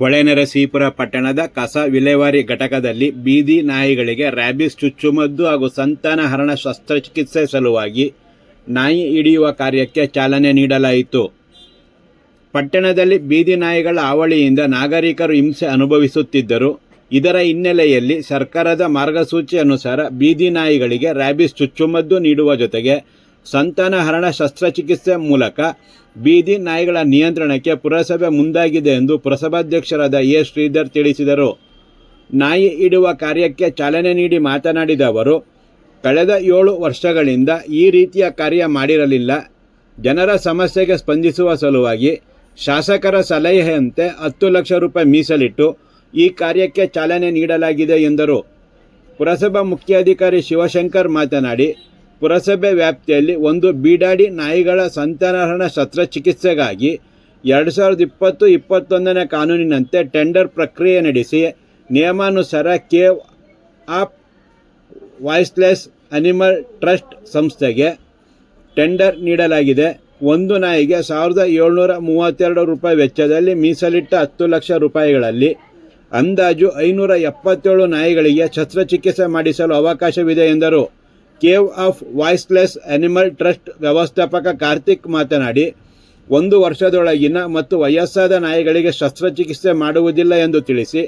ಹೊಳೆನರಸೀಪುರ ಪಟ್ಟಣದ ಕಸ ವಿಲೇವಾರಿ ಘಟಕದಲ್ಲಿ ಬೀದಿ ನಾಯಿಗಳಿಗೆ ರ್ಯಾಬಿಸ್, ಚುಚ್ಚುಮದ್ದು ಹಾಗೂ ಸಂತಾನಹರಣ ಶಸ್ತ್ರಚಿಕಿತ್ಸೆ ಸಲುವಾಗಿ ನಾಯಿ ಹಿಡಿಯುವ ಕಾರ್ಯಕ್ಕೆ ಚಾಲನೆ ನೀಡಲಾಯಿತು. ಪಟ್ಟಣದಲ್ಲಿ ಬೀದಿ ನಾಯಿಗಳ ಹಾವಳಿಯಿಂದ ನಾಗರಿಕರು ಹಿಂಸೆ ಅನುಭವಿಸುತ್ತಿದ್ದರು. ಇದರ ಹಿನ್ನೆಲೆಯಲ್ಲಿ ಸರ್ಕಾರದ ಮಾರ್ಗಸೂಚಿ ಅನುಸಾರ ಬೀದಿ ನಾಯಿಗಳಿಗೆ ರ್ಯಾಬಿಸ್, ಚುಚ್ಚುಮದ್ದು ನೀಡುವ ಜೊತೆಗೆ ಸಂತಾನಹರಣ ಶಸ್ತ್ರಚಿಕಿತ್ಸೆ ಮೂಲಕ ಬೀದಿ ನಾಯಿಗಳ ನಿಯಂತ್ರಣಕ್ಕೆ ಪುರಸಭೆ ಮುಂದಾಗಿದೆ ಎಂದು ಪುರಸಭಾಧ್ಯಕ್ಷರಾದ ಎ. ಶ್ರೀಧರ್ ತಿಳಿಸಿದರು. ನಾಯಿ ಇಡುವ ಕಾರ್ಯಕ್ಕೆ ಚಾಲನೆ ನೀಡಿ ಮಾತನಾಡಿದ ಅವರು, ಕಳೆದ ಏಳು ವರ್ಷಗಳಿಂದ ಈ ರೀತಿಯ ಕಾರ್ಯ ಮಾಡಿರಲಿಲ್ಲ. ಜನರ ಸಮಸ್ಯೆಗೆ ಸ್ಪಂದಿಸುವ ಸಲುವಾಗಿ ಶಾಸಕರ ಸಲಹೆಯಂತೆ ಹತ್ತು ಲಕ್ಷ ರೂಪಾಯಿ ಮೀಸಲಿಟ್ಟು ಈ ಕಾರ್ಯಕ್ಕೆ ಚಾಲನೆ ನೀಡಲಾಗಿದೆ ಎಂದರು. ಪುರಸಭಾ ಮುಖ್ಯಾಧಿಕಾರಿ ಶಿವಶಂಕರ್ ಮಾತನಾಡಿ ಪುರಸಭೆ ವ್ಯಾಪ್ತಿಯಲ್ಲಿ ಒಂದು ಬೀಡಾಡಿ ನಾಯಿಗಳ ಸಂತಾನಹರಣ ಶಸ್ತ್ರಚಿಕಿತ್ಸೆಗಾಗಿ ಎರಡು ಸಾವಿರದ ಇಪ್ಪತ್ತು, ಇಪ್ಪತ್ತೊಂದನೇ ಕಾನೂನಿನಂತೆ ಟೆಂಡರ್ ಪ್ರಕ್ರಿಯೆ ನಡೆಸಿ, ನಿಯಮಾನುಸಾರ Cave of Voiceless Animal Trust ಸಂಸ್ಥೆಗೆ ಟೆಂಡರ್ ನೀಡಲಾಗಿದೆ. ಒಂದು ನಾಯಿಗೆ ಸಾವಿರದ ಏಳ್ನೂರ ಮೂವತ್ತೆರಡು ರೂಪಾಯಿ ವೆಚ್ಚದಲ್ಲಿ ಮೀಸಲಿಟ್ಟ ಹತ್ತು ಲಕ್ಷ ರೂಪಾಯಿಗಳಲ್ಲಿ ಅಂದಾಜು ಐನೂರ ಎಪ್ಪತ್ತೇಳು ನಾಯಿಗಳಿಗೆ ಶಸ್ತ್ರಚಿಕಿತ್ಸೆ ಮಾಡಿಸಲು ಅವಕಾಶವಿದೆ ಎಂದರು. Cave of Voiceless Animal Trust ವ್ಯವಸ್ಥಾಪಕ ಕಾರ್ತಿಕ್ ಮಾತನಾಡಿ, ಒಂದು ವರ್ಷದೊಳಗಿನ ಮತ್ತು ವಯಸ್ಸಾದ ನಾಯಿಗಳಿಗೆ ಶಸ್ತ್ರಚಿಕಿತ್ಸೆ ಮಾಡುವುದಿಲ್ಲ ಎಂದು ತಿಳಿಸಿ,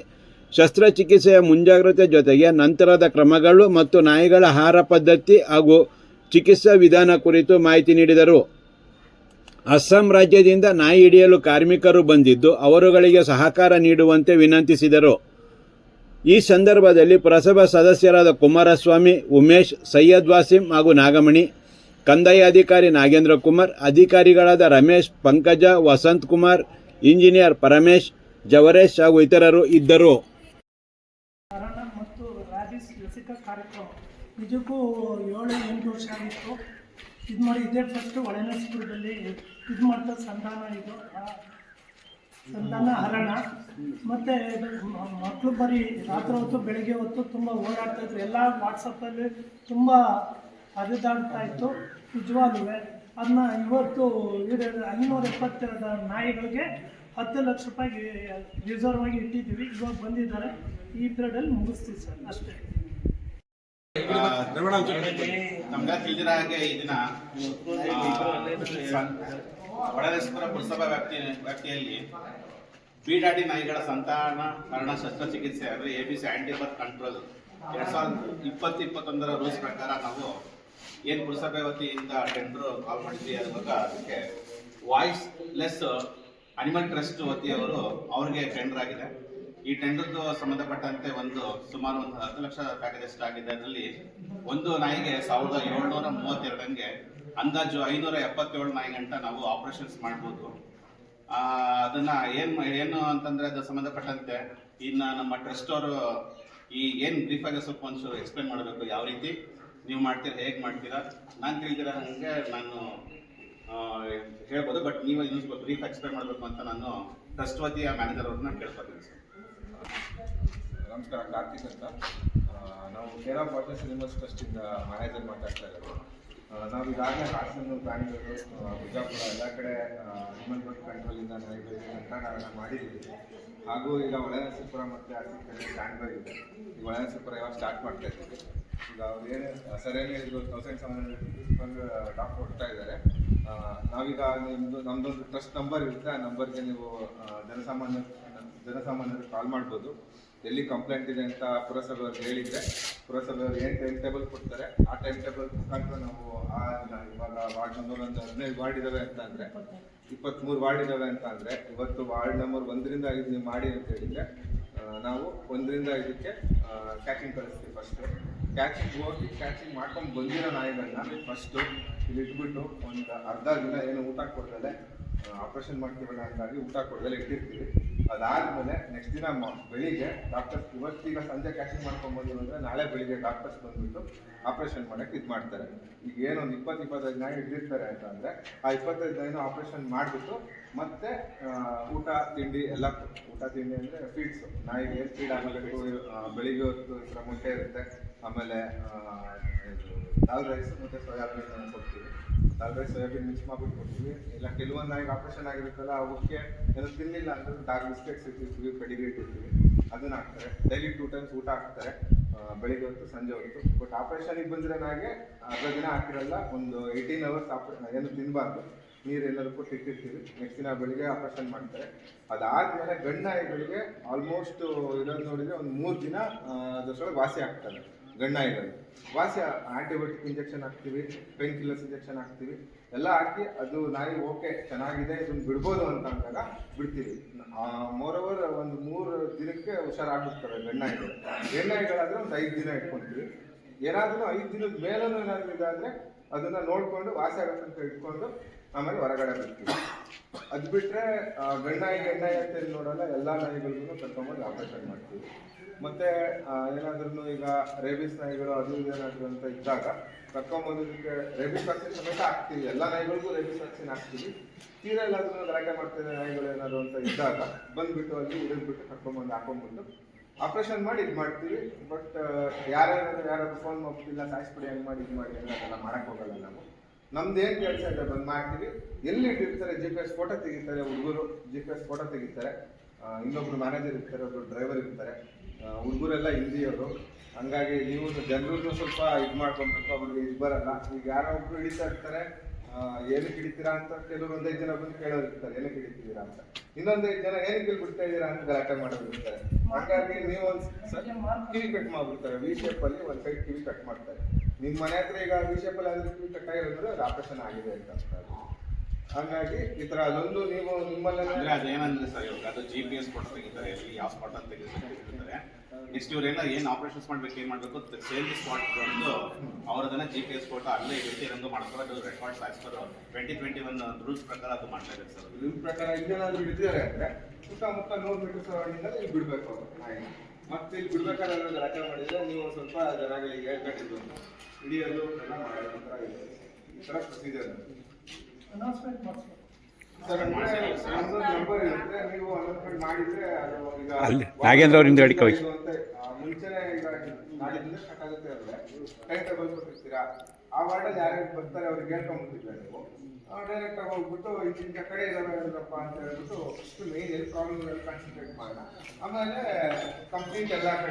ಶಸ್ತ್ರಚಿಕಿತ್ಸೆಯ ಮುಂಜಾಗ್ರತೆ ಜೊತೆಗೆ ನಂತರದ ಕ್ರಮಗಳು ಮತ್ತು ನಾಯಿಗಳ ಆಹಾರ ಪದ್ಧತಿ ಹಾಗೂ ಚಿಕಿತ್ಸಾ ವಿಧಾನ ಕುರಿತು ಮಾಹಿತಿ ನೀಡಿದರು. ಅಸ್ಸಾಂ ರಾಜ್ಯದಿಂದ ನಾಯಿ ಹಿಡಿಯಲು ಕಾರ್ಮಿಕರು ಬಂದಿದ್ದು, ಅವರುಗಳಿಗೆ ಸಹಕಾರ ನೀಡುವಂತೆ ವಿನಂತಿಸಿದರು. ಈ ಸಂದರ್ಭದಲ್ಲಿ ಪುರಸಭಾ ಸದಸ್ಯರಾದ ಕುಮಾರಸ್ವಾಮಿ, ಉಮೇಶ್, ಸೈಯದ್ ವಾಸಿಂ ಹಾಗೂ ನಾಗಮಣಿ, ಕಂದಾಯ ಅಧಿಕಾರಿ ನಾಗೇಂದ್ರ ಕುಮಾರ್, ಅಧಿಕಾರಿಗಳಾದ ರಮೇಶ್, ಪಂಕಜ, ವಸಂತ್ ಕುಮಾರ್, ಇಂಜಿನಿಯರ್ ಪರಮೇಶ್, ಜವರೇಶ್ ಹಾಗೂ ಇತರರು ಇದ್ದರು. ಇದು ಮಾಡಿ ಇದೇ ಒಳನಸ್ಪುರದಲ್ಲಿ ಇದು ಮಾಡ್ತಾ ಸಂಧಾನ ಇದು. ಆ, ಸಂಧಾನ ಹರಣ. ಮತ್ತು ಮಕ್ಕಳು ಬರೀ ರಾತ್ರಿ ಹೊತ್ತು ಬೆಳಗ್ಗೆ ಹೊತ್ತು ತುಂಬ ಓಡಾಡ್ತಾ ಇದ್ರು. ಎಲ್ಲ ವಾಟ್ಸಪ್ಪಲ್ಲಿ ತುಂಬ ಹರಿದಾಡ್ತಾ ಇತ್ತು. ನಿಜವಾಗ್ಲೂ ಅದನ್ನ ಇವತ್ತು ಐನೂರ ಎಪ್ಪತ್ತೆರಡು ನಾಯಿಗಳಿಗೆ ಹತ್ತು ಲಕ್ಷ ರೂಪಾಯಿ ರಿಸರ್ವ್ ಆಗಿ ಇಟ್ಟಿದ್ದೀವಿ. ಇವಾಗ ಬಂದಿದ್ದಾರೆ. ಈ ಪೀರಿಯಡಲ್ಲಿ ಮುಗಿಸ್ತೀವಿ ಸರ್. ಅಷ್ಟೇ. ನಮ್ಗೆ ತಿಳಿದಿರ ಹಾಗೆ ಪುರಸಭಾ ವ್ಯಾಪ್ತಿ ವ್ಯಾಪ್ತಿಯಲ್ಲಿ ಬೀಡಾಡಿ ನಾಯಿಗಳ ಸಂತಾನ ಕಾರಣ ಶಸ್ತ್ರಚಿಕಿತ್ಸೆ ಅಂದರೆ A B C anti birth control. ಎರಡ್ ಸಾವಿರದ ಇಪ್ಪತ್ತು ಇಪ್ಪತ್ತೊಂದರ ರೂಲ್ಸ್ ಪ್ರಕಾರ ನಾವು ಏನು ಪುರಸಭೆ ವತಿಯಿಂದ ಟೆಂಡರ್ ಕಾಲ್ ಮಾಡಿದ್ವಿ ಅವಾಗ ಅದಕ್ಕೆ ವಾಯ್ಸ್ ಲೆಸ್ ಅನಿಮಲ್ ಟ್ರಸ್ಟ್ ವತಿಯವರು ಅವ್ರಿಗೆ ಟೆಂಡರ್ ಆಗಿದೆ. ಈ ಟೆಂಡರ್ದು ಸಂಬಂಧಪಟ್ಟಂತೆ ಒಂದು ಸುಮಾರು ಒಂದು ಹತ್ತು ಲಕ್ಷ ಪ್ಯಾಕೇಜ್ ಆಗಿದೆ. ಅದರಲ್ಲಿ ಒಂದು ನಾಯಿಗೆ ಸಾವಿರದ ಏಳ್ನೂರ ಮೂವತ್ತೆರಡಂಗೆ ಅಂದಾಜು ಐನೂರ ಎಪ್ಪತ್ತೇಳು ನಾಯಿ ಗಂಟ ನಾವು ಆಪರೇಷನ್ಸ್ ಮಾಡ್ಬೋದು. ಅದನ್ನ ಏನ್ ಏನು ಅಂತಂದ್ರೆ ಅದು ಸಂಬಂಧಪಟ್ಟಂತೆ ಇನ್ನ ನಮ್ಮ ಟ್ರಸ್ಟ್ ಅವರು ಈ ಏನ್ ಬ್ರೀಫ್ ಆಗಿ ಸ್ವಲ್ಪ ಒಂಚೂರು ಎಕ್ಸ್ಪ್ಲೇನ್ ಮಾಡಬೇಕು ಯಾವ ರೀತಿ? ನೀವು ಮಾಡ್ತೀರಾ, ಹೇಗೆ ಮಾಡ್ತೀರಾ? ನಾನು ತಿಳಿದಿರೋ ಹಂಗೆ ನಾನು ಹೇಳ್ಬೋದು. ಬಟ್ ನೀವು ಇನ್ನೊಂದು ಬ್ರೀಫ್ ಎಕ್ಸ್ಪ್ಲೇನ್ ಮಾಡಬೇಕು ಅಂತ ನಾನು ಟ್ರಸ್ಟ್ ವತಿಯ ಮ್ಯಾನೇಜರ್ ಅವ್ರನ್ನ ಕೇಳ್ಕೊತೀನಿ ಸರ್. ನಮಸ್ಕಾರ, ಕಾರ್ತಿಕ್ ಅಂತ. ನಾವು ಕೇರಳ ಆಫ್ ಸಿನಿಮಾಸ್ ಟ್ರಸ್ಟಿಂದ ಮ್ಯಾನೇಜರ್ ಮಾತಾಡ್ತಾ ಇರೋದು. ನಾವು ಈಗಾಗಲೇ ಹಾಸನ ಬ್ಯಾಂಗ್ಳೂರು ಬಿಜಾಪುರ, ಎಲ್ಲ ಕಡೆ ಹ್ಯೂಮನ್ ಕಂಟ್ರೋಲ್ ಕಂಟ್ರೋಲಿಂದ ಸಂತಾನಹರಣ ಮಾಡಿದ್ದೀವಿ. ಹಾಗೂ ಈಗ ಒಳನರಸೀಪುರ ಮತ್ತು ಅತಿ ಕಡೆ ಸ್ಟ್ಯಾಂಡ್ ಬೈ ಇದೆ. ಈಗ ಒಳನರಸೀಪುರ ಯಾವಾಗ ಸ್ಟಾರ್ಟ್ ಮಾಡ್ತಾ ಇದ್ದೀವಿ? ಈಗ ಅವ್ರು ಏನು, ಸರ್ ಏನು ಹೇಳಿದ್ರು ತೌಸಂಡ್ ಸೆವೆನ್ ಹಂಡ್ರೆಡ್ ಡಾಕ್ಟರ್ ಕೊಡ್ತಾ ಇದ್ದಾರೆ. ನಾವೀಗ ನಿಮ್ಮದು ನಮ್ಮದೊಂದು ಟ್ರಸ್ಟ್ ನಂಬರ್ ಇರುತ್ತೆ. ಆ ನಂಬರ್ಗೆ ನೀವು ಜನಸಾಮಾನ್ಯ ಜನಸಾಮಾನ್ಯರು ಕಾಲ್ ಮಾಡ್ಬೋದು. ಎಲ್ಲಿ ಕಂಪ್ಲೇಂಟ್ ಇದೆ ಅಂತ ಪುರಸಭೆಯವ್ರಿಗೆ ಹೇಳಿದರೆ, ಪುರಸಭೆಯವ್ರು ಏನು ಟೈಮ್ ಟೇಬಲ್ ಕೊಡ್ತಾರೆ, ಆ ಟೈಮ್ ಟೇಬಲ್ ಮುಖಾಂತರ ನಾವು ಆ ಇವಾಗ ವಾರ್ಡ್ ನಂಬರ್ ಒಂದು ಹದಿನೈದು ವಾರ್ಡ್ ಇದ್ದಾವೆ ಅಂತ ಅಂದರೆ ಇಪ್ಪತ್ತ್ಮೂರು ವಾರ್ಡ್ ಇದ್ದಾವೆ ಅಂತ ಅಂದರೆ, ಇವತ್ತು ವಾರ್ಡ್ ನಂಬರ್ ಒಂದರಿಂದ ಐದು ನೀವು ಮಾಡಿ ಅಂತ ಹೇಳಿದರೆ ನಾವು ಒಂದರಿಂದ ಐದಕ್ಕೆ ಪ್ಯಾಕಿಂಗ್ ಕಳಿಸ್ತೀವಿ ಫಸ್ಟು ಕ್ಯಾಚಿಂಗ್ ಹೋಗಿ ಕ್ಯಾಚಿಂಗ್ ಮಾಡ್ಕೊಂಡು ಬಂದಿರೋ ನಾಯಿಗಳನ್ನ ಫಸ್ಟು ಇಲ್ಲಿ ಇಟ್ಬಿಟ್ಟು ಒಂದು ಅರ್ಧ ದಿನ ಏನು ಊಟ ಕೊಡ್ದಲೆ ಆಪ್ರೇಷನ್ ಮಾಡ್ತೀವಲ್ಲ ಅಂತಾಗಿ ಊಟ ಕೊಡ್ದಲೆ ಇಟ್ಟಿರ್ತೀವಿ. ಅದಾದಮೇಲೆ ನೆಕ್ಸ್ಟ್ ದಿನ ಬೆಳಿಗ್ಗೆ ಡಾಕ್ಟರ್ಸ್ ಇವತ್ತೀಗ ಸಂಜೆ ಕ್ಯಾಚಿಂಗ್ ಮಾಡ್ಕೊಂಡು ಬಂದಿರೋ ಅಂದರೆ ನಾಳೆ ಬೆಳಿಗ್ಗೆ ಡಾಕ್ಟರ್ಸ್ ಬಂದ್ಬಿಟ್ಟು ಆಪ್ರೇಷನ್ ಮಾಡೋಕ್ಕೆ ಇದು ಮಾಡ್ತಾರೆ. ಈಗ ಏನೊಂದು ಇಪ್ಪತ್ತು ಇಪ್ಪತ್ತೈದು ನಾಯಿ ಹಿಡಿದಿರ್ತಾರೆ ಅಂತ ಆ ಇಪ್ಪತ್ತೈದು ನಾಯಿನ ಆಪ್ರೇಷನ್ ಮಾಡಿಬಿಟ್ಟು ಮತ್ತೆ ಊಟ, ತಿಂಡಿ ಎಲ್ಲ ಊಟ, ತಿಂಡಿ ಅಂದರೆ ಫೀಡ್ಸು ನಾಯಿಗೆ ಫೀಡ್ ಆಗಬೇಕು ಬೆಳಿಗ್ಗೆ ಹೊತ್ತು ಈ ಮೊಟ್ಟೆ ಇರುತ್ತೆ. ಆಮೇಲೆ ದಾಲ್ ರೈಸ್ ಮತ್ತು ಸೋಯಾಬೀನ್ ಕೊಡ್ತೀವಿ. ದಾಲ್ ರೈಸ್ ಸೋಯಾಬೀನ್ ಮಿಕ್ಸ್ ಮಾಡ್ಬಿಟ್ಟು ಕೊಡ್ತೀವಿ. ಇಲ್ಲ ಕೆಲವೊಂದು ನಾಯಿಗೆ ಆಪ್ರೇಷನ್ ಆಗಿರುತ್ತಲ್ಲ ಅವಕ್ಕೆ ಏನೋ ತಿನ್ನಿಲ್ಲ ಅಂದ್ರೆ ಡಾರ್ಕ್ ಬಿಸ್ಕೆಟ್ಸ್ ಇಟ್ಟಿರ್ತೀವಿ ಪೆಡಿಗ್ರಿ ಇಟ್ಟಿರ್ತೀವಿ. ಅದನ್ನ ಹಾಕ್ತಾರೆ. ಡೈಲಿ ಟೂ ಟೈಮ್ಸ್ ಊಟ ಹಾಕ್ತಾರೆ ಬೆಳಿಗ್ಗೆ ಹೊತ್ತು ಸಂಜೆ ಹೊತ್ತು. ಬಟ್ ಆಪ್ರೇಷನಿಗೆ ಬಂದರೆ ನಾಗೆ ಅರ್ಧ ದಿನ ಹಾಕಿರಲ್ಲ ಒಂದು ಏಯ್ಟೀನ್ ಅವರ್ಸ್ ಆಪ್ರೇಷನ್ ಏನು ತಿನ್ನಬಾರ್ದು ನೀರು ಎಲ್ಲರೂ ಕೊಟ್ಟು ಇಟ್ಟಿರ್ತೀವಿ. ನೆಕ್ಸ್ಟ್ ದಿನ ಬೆಳಿಗ್ಗೆ ಆಪರೇಷನ್ ಮಾಡ್ತಾರೆ. ಅದಾದ್ಮೇಲೆ ಗಂಡ ನಾಯಿಗಳಿಗೆ ಆಲ್ಮೋಸ್ಟ್ ಇರೋದು ನೋಡಿದ್ರೆ ಒಂದು ಮೂರು ದಿನ ಆ, ಅದ್ರೊಳಗೆ ವಾಸಿ ಆಗ್ತದೆ ಗಂಡು ನಾಯಿಗಳು ವಾಸಿ ಆಂಟಿಬಯೋಟಿಕ್ ಇಂಜೆಕ್ಷನ್ ಹಾಕ್ತೀವಿ, ಪೇನ್ ಕಿಲ್ಲರ್ಸ್ ಇಂಜೆಕ್ಷನ್ ಹಾಕ್ತೀವಿ, ಎಲ್ಲ ಹಾಕಿ ಅದು ನಾಯಿ ಓಕೆ, ಚೆನ್ನಾಗಿದೆ ಇದನ್ನ ಬಿಡ್ಬೋದು ಅಂತ ಅಂದಾಗ ಬಿಡ್ತೀವಿ. ಮೋರವರ್ ಒಂದು ಮೂರು ದಿನಕ್ಕೆ ಹುಷಾರಾಗ್ಬಿಡ್ತವೆ ಗಣ್ಣಾಯಿಗಳು ನಾಯಿಗಳಾದ್ರೆ ಒಂದು ಐದು ದಿನ ಇಟ್ಕೊಂತೀವಿ. ಏನಾದರೂ ಐದು ದಿನದ ಮೇಲೂ ಏನಾದ್ರೂ ಇದಾದ್ರೆ ಅದನ್ನ ನೋಡ್ಕೊಂಡು ವಾಸಿ ಆಗತ್ತೆ ಅಂತ ಇಟ್ಕೊಂಡು ಆಮೇಲೆ ಹೊರಗಡೆ ಬರ್ತೀವಿ. ಅದು ಬಿಟ್ರೆ ಗಂಡಾಯಿ ಗಂಡಾಯಿ ಅಂತ ನೋಡಲ್ಲ, ಎಲ್ಲಾ ನಾಯಿಗಳಿಗೂ ಕರ್ಕೊಂಡ್ಬಂದು ಆಪರೇಷನ್ ಮಾಡ್ತೀವಿ. ಮತ್ತೆ ಏನಾದ್ರೂ ಈಗ ರೇಬಿಸ್ ನಾಯಿಗಳು ಅದು ಏನಾದ್ರು ಅಂತ ಇದ್ದಾಗ ಕರ್ಕೊಂಬಂದಕ್ಕೆ ರೇಬಿಸ್ ವ್ಯಾಕ್ಸಿನ್ ಸಮೇತ ಹಾಕ್ತೀವಿ. ಎಲ್ಲ ನಾಯಿಗಳಿಗೂ ರೇಬಿಸ್ ವ್ಯಾಕ್ಸಿನ್ ಹಾಕ್ತೀವಿ. ತೀರಾ ಎಲ್ಲಾದ್ರೂ ಗಲಾಟೆ ಮಾಡ್ತೇನೆ ನಾಯಿಗಳು ಏನಾದ್ರು ಅಂತ ಇದ್ದಾಗ ಬಂದ್ಬಿಟ್ಟು ಅಲ್ಲಿ ಉಳಿದ್ಬಿಟ್ಟು ಕರ್ಕೊಂಬಂದು ಹಾಕೊಂಡ್ಬಂದು ಆಪರೇಷನ್ ಮಾಡಿ ಇದು ಮಾಡ್ತೀವಿ ಬಟ್ ಯಾರ್ಯಾರು ಯಾರಾದ್ರು ಫೋನ್ ಮಾಡ್ತಿಲ್ಲ ಸಾಯಿಸ್ಬಿಡಿ ಹಂಗೆ ಮಾಡಿ ಇದು ಮಾಡಿ ಅದೆಲ್ಲ ಹೋಗಲ್ಲ ನಾವು. ನಮ್ದು ಏನು ಕೆಲಸ ಇದೆ ಬಂದ್ ಮಾಡ್ತೀವಿ. ಎಲ್ಲಿ ಇಟ್ಟಿರ್ತಾರೆ ಜಿ ಪಿ ಎಸ್ ಫೋಟೋ ತೆಗಿತಾರೆ, ಹುಡುಗರು ಜಿ ಪಿ ಎಸ್ ಫೋಟೋ ತೆಗಿತಾರೆ ಇನ್ನೊಬ್ರು ಮ್ಯಾನೇಜರ್ ಇರ್ತಾರೆ, ಒಬ್ರು ಡ್ರೈವರ್ ಇರ್ತಾರೆ. ಹುಡುಗರೆಲ್ಲ ಹಿಂದಿಯವರು. ಹಂಗಾಗಿ ನೀವು ಜನರನ್ನು ಸ್ವಲ್ಪ ಇದು ಮಾಡ್ಕೊಂಡ್ಬೇಕು ಅವ್ರಿಗೆ ಇದು ಬರಲ್ಲ. ಈಗ ಯಾರೋ ಒಬ್ರು ಹಿಡಿತಾ ಇರ್ತಾರೆ ಏನಕ್ಕೆ ಹಿಡಿತೀರಾ ಅಂತ ಕೆಲವರು ಒಂದೈದು ಜನ ಬಂದು ಕೇಳೋದಿರ್ತಾರೆ ಏನಕ್ಕೆ ಹಿಡಿತಿದ್ದೀರಾ ಅಂತ. ಇನ್ನೊಂದೈದು ಜನ ಏನಕ್ಕೆ ಬಿಡ್ತಾ ಇದ್ದೀರಾ ಅಂತ ಗಲಾಟೆ ಮಾಡೋದಿರ್ತಾರೆ ಹಾಗಾಗಿ ನೀವು ಕಿವಿ ಕಟ್ ಮಾಡ್ಬಿಡ್ತಾರೆ ವಿ ಶೇಪ್ ಅಲ್ಲಿ ಒಂದ್ ಸೈಡ್ ಕಿವಿ ಕಟ್ ಮಾಡ್ತಾರೆ. ನಿಮ್ ಮನೆ ಹತ್ರ ಈಗ ವಿ ಶೇಪ್ ಅಲ್ಲಿ ಆದ್ರೆ ಕಿವಿ ಕಟ್ ಆಗಿರೋದ್ರೆ ಅದು ಆಪರೇಷನ್ ಆಗಿದೆ ಅಂತ ಅರ್ಥ. ಹಾಗಾಗಿ ಈ ತರ ಅದೊಂದು ನೀವು ಅಂದ್ರೆ ನಿಮ್ಮಲ್ಲೇ ಅದೇನಂದ್ರೆ ಸರ್ ಇವಾಗ ಅದು ಜಿ ಪಿ ಎಸ್ ಫೋಟೋ ತೆಗಿತಾರೆ ಎಲ್ಲಿ ಯಾವ ಸ್ಪಾಟ್ ಅಂತ ತೆಗಿತಾರೆ ನೆಕ್ಸ್ಟ್ ಇವ್ರೆಲ್ಲ ಏನು ಆಪರೇಷನ್ಸ್ ಮಾಡ್ಬೇಕು ಏನ್ ಮಾಡ್ಬೇಕು ಸೇಮ್ ಸ್ಪಾಟ್ ಬಂದು ಅವ್ರದನ್ನ ಜಿ ಪಿ ಎಸ್ ಫೋಟೋ ಅಲ್ಲೇ ಇರುತ್ತೆ ಇರಂಗು ಮಾಡ್ತಾರೆ ಅದು records socks per twenty twenty one rules ಪ್ರಕಾರ ಅದು ಮಾಡ್ತಾ ಇದೆ ಸರ್. ನಿಮ್ ಪ್ರಕಾರ ಇಲ್ಲೇನಾದ್ರೂ ಇದ್ದಾರೆ ಅಂದ್ರೆ ಸುತ್ತಮುತ್ತ ನೂರು ಮೀಟರ್ ಅಲ್ಲಿ ಇಲ್ಲಿ ಬಿಡ್ಬೇಕು ಅವರು. ನಾಯಿ ಮತ್ತೆ ಇಲ್ಲಿ ಬಿಡ್ಬೇಕಾದ್ರೆ ರೆಕಾರ್ಡ್ ಮಾಡಿದ್ರೆ ನೀವು ಸ್ವಲ್ಪ ಜನಗಳಿಗೆ ಹೇಳ್ಕೊಂಡಿದ್ದು ಹಿಡಿಯೋದು ಎಲ್ಲ ಮಾಡೋದು ಈ ತರ ಪ್ರೊಸೀಜರ್ ಅನೌನ್ಸ್ಮೆಂಟ್ ಮಾಡಿಸ್ಬೇಕು ಸರ್ ಅಂದ್ರೆ ನಮ್ದೊಂದು ನಂಬರ್ ಇರುತ್ತೆ. ನೀವು ಅನೌನ್ಸ್ಮೆಂಟ್ ಮಾಡಿದ್ರೆ ಅದು ಈಗ ಅಲ್ಲಿ ನಾಗೇಂದ್ರ ಅವ್ರ ಹಿಂದೆ ಅಡಿಕೆ ಹೋಗಿ. ಆ, ವಾರ್ಡಲ್ಲಿ ಯಾರ್ಯಾರು ಬರ್ತಾರೆ ಅವ್ರಿಗೆ ನೀವು. ಡೈರೆಕ್ಟ್ ಆಗಿ ಹೋಗ್ಬಿಟ್ಟು ಇಂಚಿಂಚ ಕಡೆ ಅಂತ ಹೇಳ್ಬಿಟ್ಟು ಮೇನ್ ಎಲ್ಲಿ ಪ್ರಾಬ್ಲಮ್ ಕಾನ್ಸಂಟ್ರೇಟ್ ಮಾಡೋಣ. ಆಮೇಲೆ ಕಂಪ್ಲೀಟ್ ಎಲ್ಲ ಕಡೆ